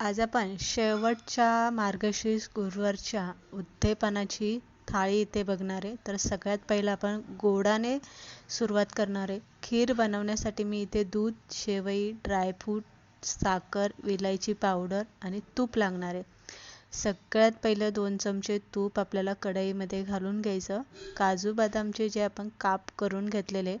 आज आपण शेवटच्या मार्गशीर्ष गुरुवारच्या उद्यापनाची थाळी इथे बघणार आहे. तर सगळ्यात पहिलं आपण गोडाने सुरुवात करणार आहे. खीर बनवण्यासाठी मी इथे दूध शेवई ड्रायफ्रूट साखर विलायची पावडर आणि तूप लागणार आहे. सगळ्यात पहिलं दोन चमचे तूप आपल्याला कढईमध्ये घालून घ्यायचं. काजू बदामचे जे आपण काप करून घेतलेले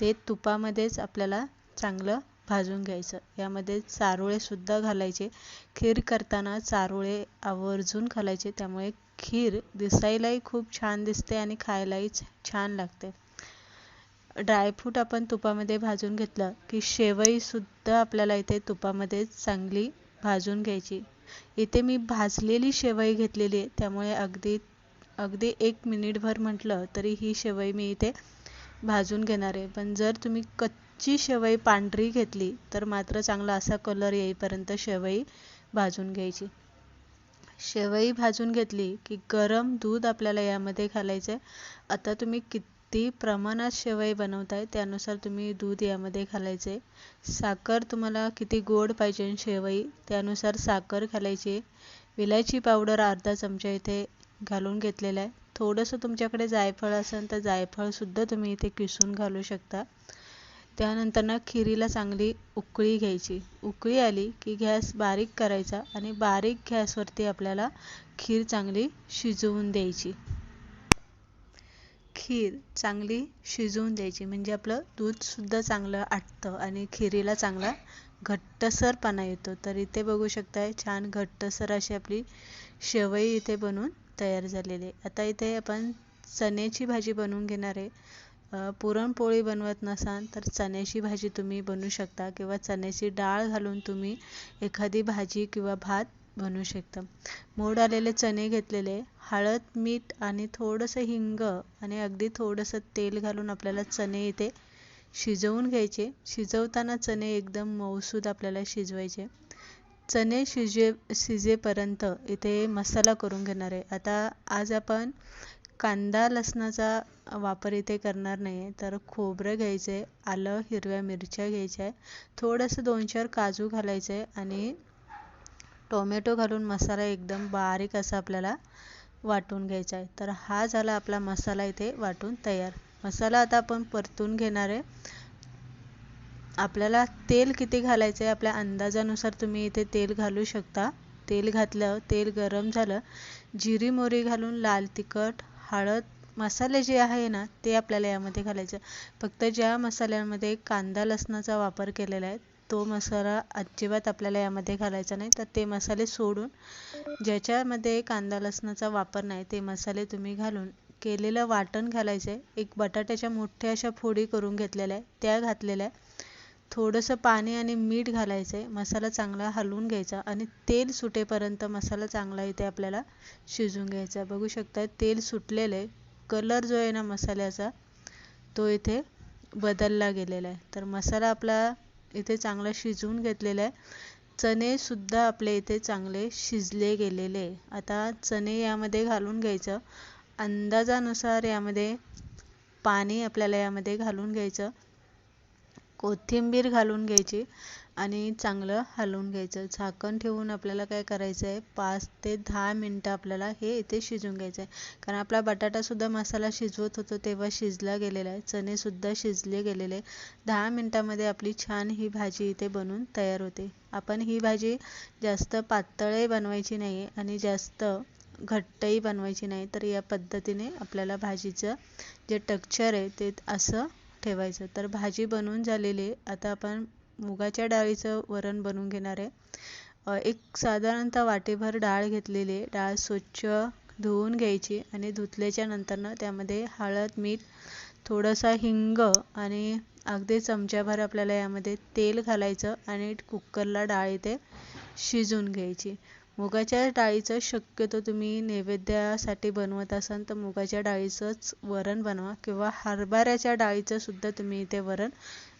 ते तुपामध्येच आपल्याला चांगलं भाजून घ्यायचं. यामध्ये चारोळेसुद्धा घालायचे. खीर करताना चारोळे आवर्जून घालायचे. त्यामुळे खीर दिसायलाही खूप छान दिसते आणि खायलाही छान लागते. ड्रायफ्रूट आपण तुपामध्ये भाजून घेतलं की शेवईसुद्धा आपल्याला इथे तुपामध्ये चांगली भाजून घ्यायची. इथे मी भाजलेली शेवई घेतलेली आहे. त्यामुळे अगदी अगदी एक मिनिटभर म्हटलं तरी ही शेवई मी इथे भाजून घेणार आहे. पण जर तुम्ही कच्ची ची शेवई पांढरी घेतली तर मात्र चांगला असा कलर येईपर्यंत शेवई भाजून घ्यायची. शेवई भाजून घेतली की गरम दूध आपल्याला यामध्ये घालायचं आहे आता तुम्ही किती प्रमाणात शेवई बनवताय त्यानुसार तुम्ही दूध यामध्ये घालायचे साखर तुम्हाला किती गोड पाहिजे शेवई त्यानुसार साखर घालायची. विलायची पावडर अर्धा चमचा इथे घालून घेतलेला आहे. थोडंसं तुमच्याकडे जायफळ असेल तर जायफळसुद्धा तुम्ही इथे किसून घालू शकता. त्यानंतर ना खिरीला चांगली उकळी घ्यायची. उकळी आली की गॅस बारीक करायचा आणि बारीक गॅसवरती आपल्याला खीर चांगली शिजवून द्यायची. खीर चांगली शिजवून द्यायची. म्हणजे आपलं दूधसुद्धा चांगलं आटतं आणि खिरीला चांगला घट्टसरपणा येतो. तर इथे बघू शकताय छान घट्टसर अशी आपली शेवई इथे बनवून तयार झालेली आहे. आता इथे आपण चण्याची भाजी बनवून घेणार आहे. पुरणपोळी बनवत नसाल तर चण्याची भाजी तुम्ही बनवू शकता किंवा चण्याची डाळ घालून तुम्ही एखादी भाजी किंवा भात बनवू शकता. मोड आलेले चणे घेतलेले हळद मीठ आणि थोडंसं हिंग आणि अगदी थोडंसं तेल घालून आपल्याला चणे इथे शिजवून घ्यायचे. शिजवताना चणे एकदम मऊसूद आपल्याला शिजवायचे. चणे शिजे शिजेपर्यंत इथे मसाला करून घेणार आहे. आता आज आपण कांदा लसणाचा वापर इथे करणार नाही आहे तर खोबरं घ्यायचं आहे आलं हिरव्या मिरच्या घ्यायच्या आहे थोडंसं दोन चार काजू घालायचं आहे आणि टोमॅटो घालून मसाला एकदम बारीक असा आपल्याला वाटून घ्यायचा आहे तर हा झाला आपला मसाला इथे वाटून तयार. मसाला आता आपण परतून घेणार आहे. आपल्याला तेल किती घालायचं आहे आपल्या अंदाजानुसार तुम्ही इथे तेल घालू शकता. तेल घातलं तेल गरम झालं. जिरी मोरी घालून लाल तिखट हळद मसाले जे आहे ना ते आपल्याला यामध्ये घालायचं. फक्त ज्या मसाल्यांमध्ये कांदा लसणाचा वापर केलेला आहे तो मसाला अजिबात आपल्याला यामध्ये घालायचा नाही. तर ते मसाले सोडून ज्याच्यामध्ये कांदा लसणाचा वापर नाही ते मसाले तुम्ही घालून केलेलं वाटण घालायचं आहे एक बटाट्याच्या मोठ्या अशा फोडी करून घेतलेल्या आहे त्या घातलेल्या आहे थोडंसं पाणी आणि मीठ घालायचं आहे मसाला चांगला हलवून घ्यायचा आणि तेल सुटेपर्यंत मसाला चांगला इथे आपल्याला शिजवून घ्यायचा. बघू शकता तेल सुटलेलं आहे. कलर जो आहे ना मसाल्याचा तो इथे बदलला गेलेला आहे. तर मसाला आपला इथे चांगला शिजवून घेतलेला आहे. चणेसुद्धा आपले इथे चांगले शिजले गेलेले आहे. आता चणे यामध्ये घालून घ्यायचं. अंदाजानुसार यामध्ये पाणी आपल्याला यामध्ये घालून घ्यायचं. कोथिंबीर घालून घ्यायची आणि चांगलं हलवून घ्यायचं. झाकण ठेवून आपल्याला काय करायचं आहे? पाच ते दहा मिनटं आपल्याला हे इथे शिजून घ्यायचं आहे. कारण आपला बटाटासुद्धा मसाला शिजवत होतो तेव्हा शिजला गेलेला आहे. चणेसुद्धा शिजले गेलेले दहा मिनटामध्ये आपली छान ही भाजी इथे बनवून तयार होते. आपण ही भाजी जास्त पातळही बनवायची नाही आहे आणि जास्त घट्टही बनवायची नाही. तर या पद्धतीने आपल्याला भाजीचं जे टक्चर आहे ते असं ठेवायचं. तर भाजी बनवून झालेली आहे. आता आपण मुगाच्या डाळीचं वरण बनवून घेणार आहे. एक साधारणतः वाटीभर डाळ घेतलेली आहे. डाळ स्वच्छ धुवून घ्यायची आणि धुतल्याच्या नंतरनं त्यामध्ये हळद मीठ थोडंसं हिंग आणि अगदी चमच्याभर आपल्याला यामध्ये तेल घालायचं आणि कुकरला डाळ इथे शिजवून घ्यायची. मुगाच्या डाळीचं शक्यतो तुम्ही नैवेद्यासाठी बनवत असाल तर मुगाच्या डाळीचंच वरण बनवा किंवा हरभऱ्याच्या डाळीचं सुद्धा तुम्ही इथे वरण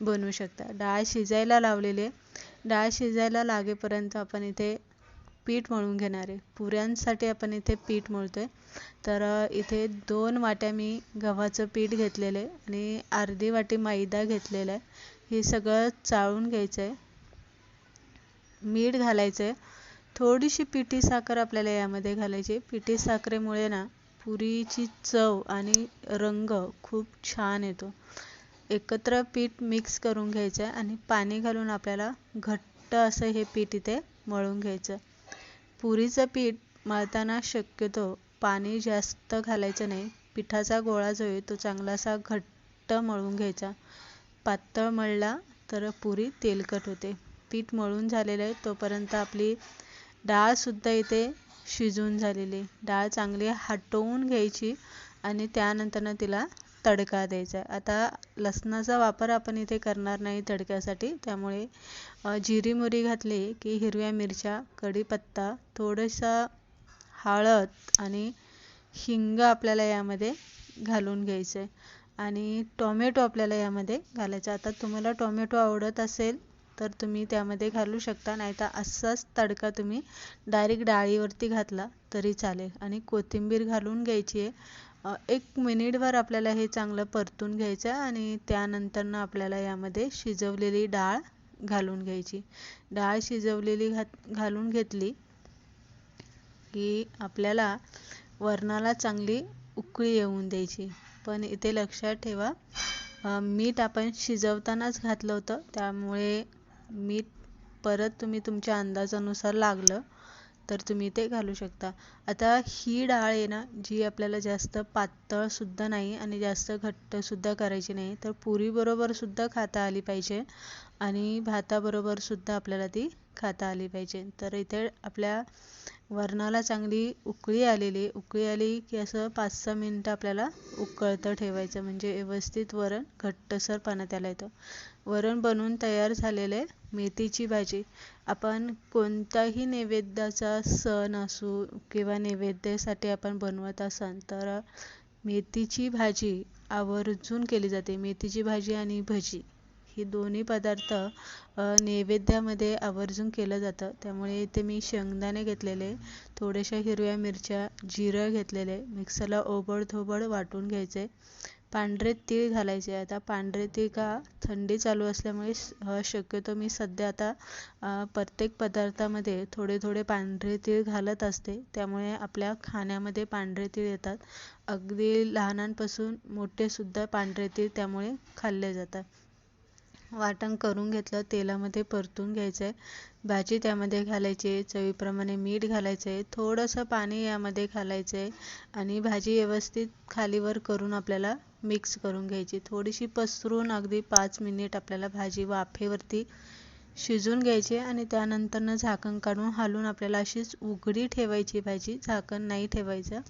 बनवू शकता. डाळ शिजायला लावलेली आहे. डाळ शिजायला लागेपर्यंत आपण इथे पीठ मळून घेणार आहे. पुऱ्यांसाठी आपण इथे पीठ मळतो आहे तर इथे दोन वाट्या मी गव्हाचं पीठ घेतलेलं आहे आणि अर्धी वाटी मैदा घेतलेला आहे. हे सगळं चाळून घ्यायचं आहे मीठ घालायचं आहे थोडीशी पिठी साखर आपल्याला यामध्ये घालायची पिठी साखरेमुळे ना पुरीची चव आणि रंग खूप छान येतो. एकत्र पीठ मिक्स करून घ्यायचं आहे आणि पाणी घालून आपल्याला घट्ट असं हे पीठ इथे मळून घ्यायचं पुरीचं पीठ मळताना शक्यतो पाणी जास्त घालायचं नाही. पिठाचा गोळा जो आहे तो चांगलासा घट्ट मळून घ्यायचा. पातळ मळला तर पुरी तेलकट होते. पीठ मळून झालेलं आहे तोपर्यंत आपली डाळसुद्धा इथे शिजून झालेली. डाळ चांगली हटवून घ्यायची आणि त्यानंतरनं तिला तडका द्यायचा. आता लसणाचा वापर आपण इथे करणार नाही तडक्यासाठी. त्यामुळे जिरी मोरी घातली की हिरव्या मिरच्या कढीपत्ता थोडंसं हळद आणि हिंग आपल्याला यामध्ये घालून घ्यायचं आहे आणि टोमॅटो आपल्याला यामध्ये घालायचा. आता तुम्हाला टोमॅटो आवडत असेल तर तुम्ही त्यामध्ये घालू शकता नाहीतर असाच तडका तुम्ही डायरेक्ट डाळीवरती घातला तरी चालेल. आणि कोथिंबीर घालून घ्यायची आहे. एक मिनिटभर आपल्याला हे चांगलं परतून घ्यायचं आणि त्यानंतरनं आपल्याला यामध्ये शिजवलेली डाळ घालून घ्यायची. डाळ शिजवलेली घात घालून घेतली की आपल्याला वरणाला चांगली उकळी येऊन द्यायची. पण इथे लक्षात ठेवा मीठ आपण शिजवतानाच घातलं होतं त्यामुळे मीठ परत तुम्ही तुमच्या अंदाजानुसार लागलं तर तुम्ही ते घालू शकता. आता ही डाळ आहे ना जी आपल्याला जास्त पातळसुद्धा नाही आणि जास्त घट्टसुद्धा करायची नाही तर पुरीबरोबरसुद्धा खाता आली पाहिजे. आणि भाताबरोबरसुद्धा आपल्याला ती खाता आली पाहिजे. तर इथे आपल्या वरणाला चांगली उकळी आलेली उकळी आली की असं पाच सहा मिनटं आपल्याला उकळतं ठेवायचं. म्हणजे व्यवस्थित वरण घट्टसर पाण्यात त्याला येतं. वरण बनवून तयार झालेले मेथीची भाजी. आपण कोणताही नैवेद्याचा सण असू किंवा नैवेद्यासाठी आपण बनवत असाल तर मेथीची भाजी आवर्जून केली जाते. मेथीची भाजी आणि भजी. ही दोन्ही पदार्थ नैवेद्यामध्ये आवर्जून केलं जातं. त्यामुळे इथे मी शेंगदाणे घेतलेले थोड्याशा हिरव्या मिरच्या जिरं घेतलेले मिक्सरला ओबडधोबड वाटून घ्यायचे. पांढरे तीळ घालायचे. आता पांढरे तीळ का थंडी चालू असल्यामुळे शक्यतो मी सध्या आता प्रत्येक पदार्थामध्ये थोडे थोडे पांढरे तीळ घालत असते. त्यामुळे आपल्या खाण्यामध्ये पांढरे तीळ येतात. अगदी लहानांपासून मोठेसुद्धा पांढरे तीळ त्यामुळे खाल्ले जातात. वाटण करून घेतलं तेलामध्ये परतून घ्यायचं आहे भाजी त्यामध्ये घालायची आहे चवीप्रमाणे मीठ घालायचं आहे थोडंसं पाणी यामध्ये घालायचं आहे आणि भाजी व्यवस्थित खालीवर करून आपल्याला मिक्स करून घ्यायची. थोडीशी पसरून अगदी पाच मिनिट आपल्याला भाजी वाफेवरती शिजून घ्यायची आणि त्यानंतरनं झाकण काढून हालून आपल्याला अशीच उघडी ठेवायची भाजी झाकण नाही ठेवायचं.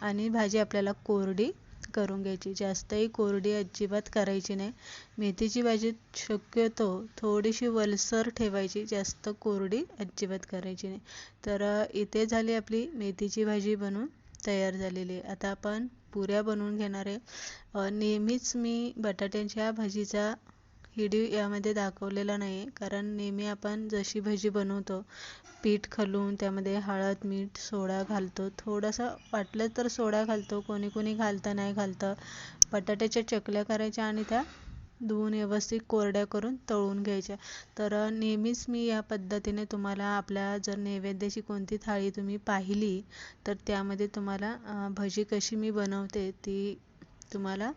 आणि भाजी आपल्याला कोरडी करून घ्यायची. जास्तही कोरडी अजिबात करायची नाही. मेथीची भाजी शक्यतो थोडीशी वलसर ठेवायची जास्त कोरडी अजिबात करायची नाही. तर इथे झाली आपली मेथीची भाजी बनवून तयार झालेली. आहे आता आपण पुऱ्या बनवून घेणार आहे. नेहमीच मी बटाट्याच्या भाजीचा व्हिडिओ यामध्ये दाखवलेला नाही कारण नेहमी आपण जशी भजी बनवतो पीठ खलून त्यामध्ये हळद मीठ सोडा घालतो. थोडंसं वाटलं तर सोडा घालतो कोणी कोणी घालतं नाही घालतं. बटाट्याच्या चकल्या करायच्या आणि त्या धुवून व्यवस्थित कोरड्या करून तळून घ्यायच्या. तर नेहमीच मी या पद्धतीने तुम्हाला आपल्या जर नैवेद्याची कोणती थाळी तुम्ही पाहिली तर त्यामध्ये तुम्हाला भजी कशी मी बनवते ती तुम्हाला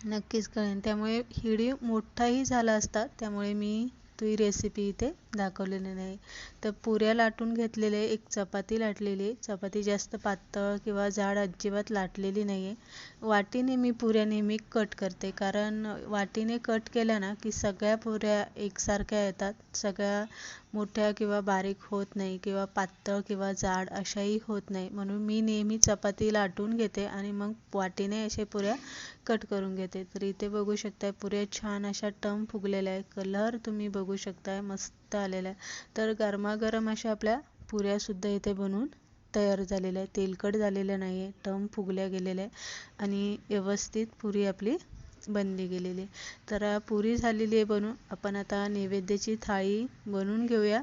नक्कीच कळेन. त्यामुळे हिडी मोठाही झाला असता त्यामुळे मी ती रेसिपी इथे दाखवलेली नाही. तर पुऱ्या लाटून घेतलेले एक चपाती लाटलेली चपाती जास्त पातळ किंवा जाड अजिबात लाटलेली नाही आहे वाटीने मी पुऱ्या नेहमी कट करते कारण वाटीने कट केल्या ना की सगळ्या पुऱ्या एकसारख्या येतात सगळ्या मोठ्या किंवा बारीक होत नाही किंवा पातळ किंवा जाड अशाही होत नाही. म्हणून मी नेहमी चपाती लाटून घेते आणि मग वाटीने अशा पुऱ्या कट करून घेते. तर इथे बघू शकताय पुऱ्या छान अशा टम फुगलेल्या आहे कलर तुम्ही बघू शकताय मस्त आलेला आहे. तर गरमागरम अशा आपल्या पुऱ्यासुद्धा इथे बनवून तयार झालेल्या आहे तेलकट झालेल्या नाही आहे टम फुगल्या गेलेल्या आहे आणि व्यवस्थित पुरी आपली बनली गेलेली तर पुरी झालेली आहे बनवून आपण आता नैवेद्याची थाळी बनवून घेऊया.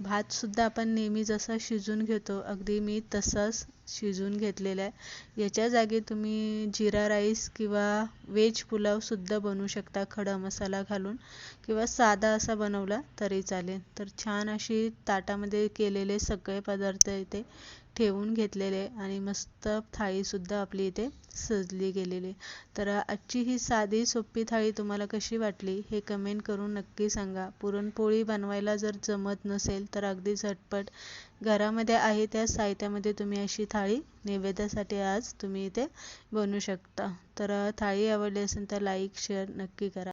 भातसुद्धा आपण नेहमी जसा शिजून घेतो अगदी मी तसाच शिजून घेतलेला आहे. याच्या जागी तुम्ही जिरा राईस किंवा व्हेज पुलावसुद्धा बनवू शकता खडा मसाला घालून. किंवा साधा असा बनवला तरी चालेल. तर छान अशी ताटामध्ये केलेले सगळे पदार्थ इथे ठेवून घेतलेले आणि मस्त थाळीसुद्धा आपली इथे सजली गेलेली. तर आजची ही साधी सोपी थाळी तुम्हाला कशी वाटली हे कमेंट करून नक्की सांगा. पुरणपोळी बनवायला जर जमत नसेल तर अगदी झटपट घरामध्ये आहे त्या साहित्यामध्ये तुम्ही अशी थाळी नैवेद्यासाठी आज तुम्ही इथे बनवू शकता. तर थाळी आवडली असेल तर लाईक शेअर नक्की करा.